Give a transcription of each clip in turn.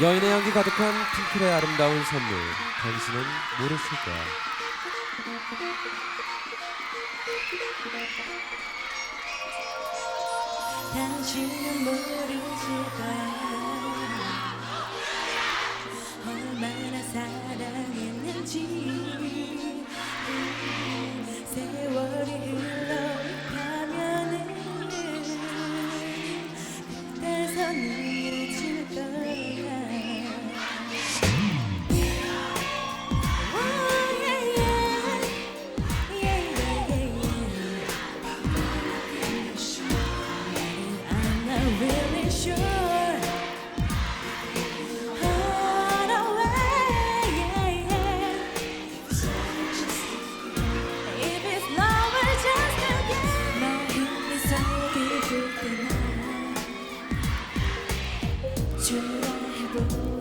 여인의 향기 가득한 핑클의 아름다운 선물. 당신은 모르실 거야. 당신은 모르실 거야. 얼마나 사랑 보이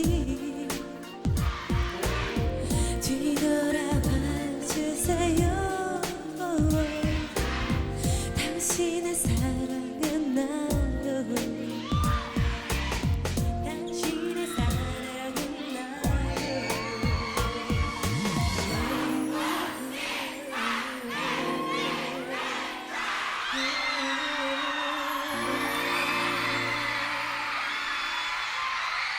있는지 뒤돌아봐 주세요. 당신의 사랑은 나로 당신의 사랑은 나로